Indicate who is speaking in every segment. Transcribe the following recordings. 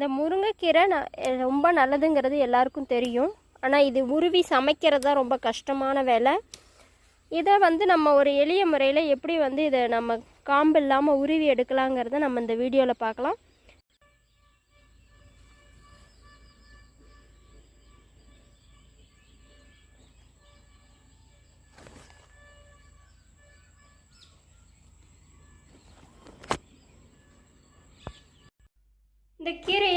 Speaker 1: இந்த முருங்கைக்கீரை ந- ரொம்ப நல்லதுங்கிறது எல்லாருக்கும் தெரியும். ஆனால் இது உருவி சமைக்கிறது தான் ரொம்ப கஷ்டமான வேலை. இதை வந்து நம்ம ஒரு எளிய முறையில் எப்படி வந்து இதை நம்ம காம்பு இல்லாமல் உருவி எடுக்கலாங்கிறத நம்ம இந்த வீடியோவில் பார்க்கலாம். இந்த கீரை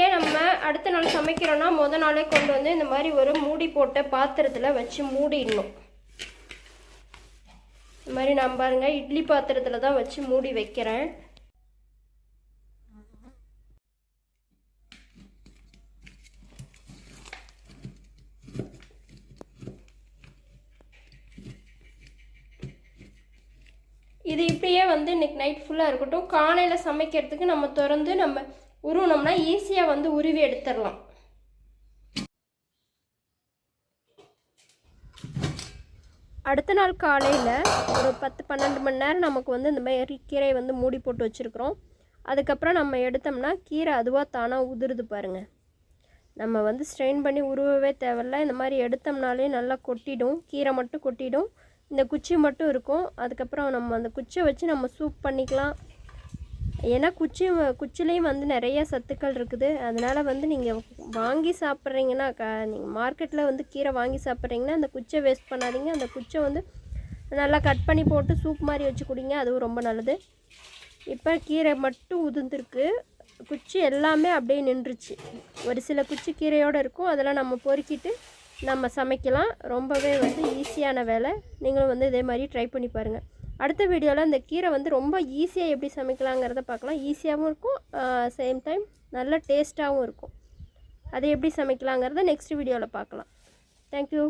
Speaker 1: அடுத்த நாள் சமைக்கிறோன்னா முத நாளே கொண்டு வந்து இந்த மாதிரி ஒரு மூடி போட்ட பாத்திரத்தில் வச்சு மூடிடணும். இந்த மாதிரி நான் பாருங்க இட்லி பாத்திரத்தில் தான் வச்சு மூடி வைக்கிறேன். இது இப்படியே வந்து இன்னைக்கு நைட் ஃபுல்லாக இருக்கட்டும். காலையில் சமைக்கிறதுக்கு நம்ம திறந்து நம்ம உருவினோம்னா ஈஸியாக வந்து உருவி எடுத்துடலாம். அடுத்த நாள் காலையில் ஒரு பத்து பன்னெண்டு மணி நேரம் நமக்கு வந்து இந்த மாதிரி கீரை வந்து மூடி போட்டு வச்சுருக்குறோம். அதுக்கப்புறம் நம்ம எடுத்தோம்னா கீரை அதுவாக தானாக உதிருது பாருங்க. நம்ம வந்து ஸ்ட்ரெயின் பண்ணி உருவவே தேவையில்ல. இந்த மாதிரி எடுத்தோம்னாலே நல்லா கொட்டிடும். கீரை மட்டும் கொட்டிடும். இந்த குச்சி மட்டும் இருக்கும். அதுக்கப்புறம் நம்ம அந்த குச்சியை வச்சு நம்ம சூப் பண்ணிக்கலாம். ஏன்னா குச்சி குச்சிலையும் வந்து நிறைய சத்துக்கள் இருக்குது. அதனால் வந்து நீங்கள் வாங்கி சாப்பிட்றீங்கன்னா க நீங்கள் மார்க்கெட்டில் வந்து கீரை வாங்கி சாப்பிட்றீங்கன்னா அந்த குச்சை வேஸ்ட் பண்ணாதீங்க. அந்த குச்சை வந்து நல்லா கட் பண்ணி போட்டு சூப் மாதிரி வச்சு குடிங்க. அதுவும் ரொம்ப நல்லது. இப்போ கீரை மட்டும் உதிர்ந்துருக்கு. குச்சி எல்லாமே அப்படியே நின்றுச்சு. ஒரு சில குச்சி கீரையோடு இருக்கும். அதெல்லாம் நம்ம பொறுக்கிட்டு நம்ம சமைக்கலாம். ரொம்பவே வந்து ஈஸியான வேலை. நீங்களும் வந்து இதே மாதிரி ட்ரை பண்ணி பாருங்கள் அடுத்த வீடியோவில் இந்த கீரை வந்து ரொம்ப ஈஸியாக எப்படி சமைக்கலாங்கிறத பார்க்கலாம். ஈஸியாகவும் இருக்கும் சேம் டைம் நல்ல டேஸ்ட்டாகவும் இருக்கும். அதை எப்படி சமைக்கலாங்கிறத நெக்ஸ்ட் வீடியோவில் பார்க்கலாம். தேங்க்யூ